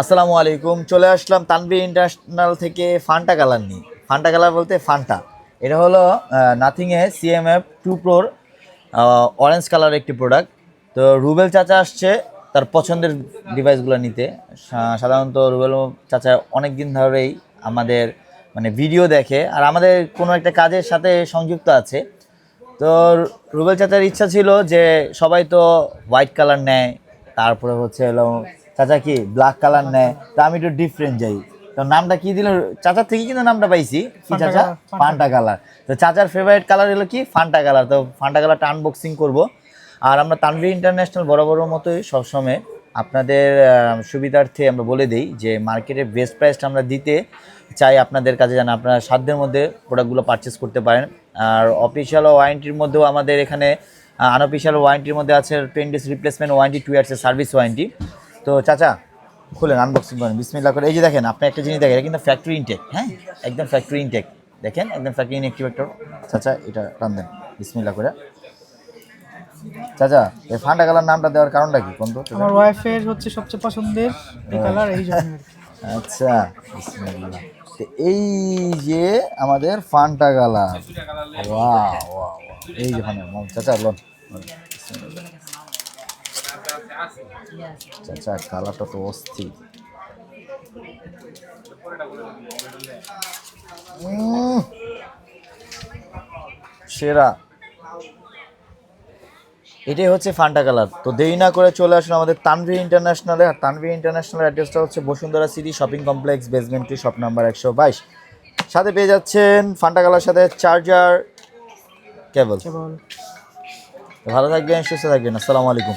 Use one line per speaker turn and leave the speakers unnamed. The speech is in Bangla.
আসসালামু আলাইকুম, চলে আসলাম তানভি ইন্টারন্যাশনাল থেকে ফান্টা কালার নিয়ে। ফান্টা কালার বলতে ফান্টা। এটা হলো নাথিংয়ে সিএমএফ টু প্রোর অরেঞ্জ কালার একটি প্রোডাক্ট তো রুবেল চাচা আসছে তার পছন্দের ডিভাইসগুলো নিতে। সাধারণত রুবেল চাচা অনেক দিন ধরেই আমাদের মানে ভিডিও দেখে। আর আমাদের কোনো একটা কাজের সাথে সংযুক্ত আছে। তো রুবেল চাচার ইচ্ছা ছিল যে সবাই তো হোয়াইট কালার নেয়। তারপরে হচ্ছে হলো চাচা কি ব্ল্যাক কালার নেয়? তো আমি একটু ডিফারেন্ট যাই। তো নামটা কি দিল? চাচার থেকে কিন্তু নামটা পাইছি। কি চাচা?
ফান্টা।
কালার তো চাচার ফেভারিট কালার হলো কি? ফান্টা কালার তো ফান্টা কালারটা আনবক্সিং করব। আর আমরা তানভীর ইন্টারন্যাশনাল বড় বড় মতোই সবসময় আপনাদের সুবিধার্থে আমরা বলে দিই যে মার্কেটে বেস্ট প্রাইসটা আমরা দিতে চাই আপনাদের কাছে যেন আপনারা সাধ্যের মধ্যে প্রোডাক্টগুলো পারচেস করতে পারেন। আর অফিসিয়াল ওয়ারেন্টির মধ্যেও আমাদের এখানে আনঅফিসিয়াল ওয়ারেন্টির মধ্যে আছে ten days replacement warranty two ইয়ার্সের service warranty তো চাচা খুলেন আনবক্সিং করেন বিসমিল্লা করে। এই যে দেখেন আপনি একটা জিনিস দেখেন এটা কিন্তু ফ্যাক্টরি ইনটেক হ্যাঁ? একদম ফ্যাক্টরি ইনটেক দেখেন? একদম ফ্যাক্টরি ইনএক্টিভেটর চাচা এটা টান দেন বিসমিল্লা করে। চাচা এই ফান্ডা কালার নামটা দেওয়ার কারণটা কি? কোন তো?
আমার ওয়াইফের হচ্ছে সবচেয়ে পছন্দের এই কালার এই জন্য
আচ্ছা বিসমিল্লাহ। তো এই যে আমাদের ফান্টা কালার ওয়া ওয়া এই যে ফান্টা চাচা লোন। চাচা কালারটা তো অস্থির। সেরা। এটাই হচ্ছে ফান্টা কালার। তো দেরি না করে চলে আসুন আমাদের তানভি ইন্টারন্যাশনালে। আর তানভি ইন্টারন্যাশনাল অ্যাড্রেসটা হচ্ছে Bashundhara city shopping complex basement two shop number একশো বাইশ। সাথে পেয়ে যাচ্ছেন ফান্টা কালার সাথে চার্জার
কেবল
ভালো থাকবেন সুস্থ থাকবেন। আসসালামু আলাইকুম।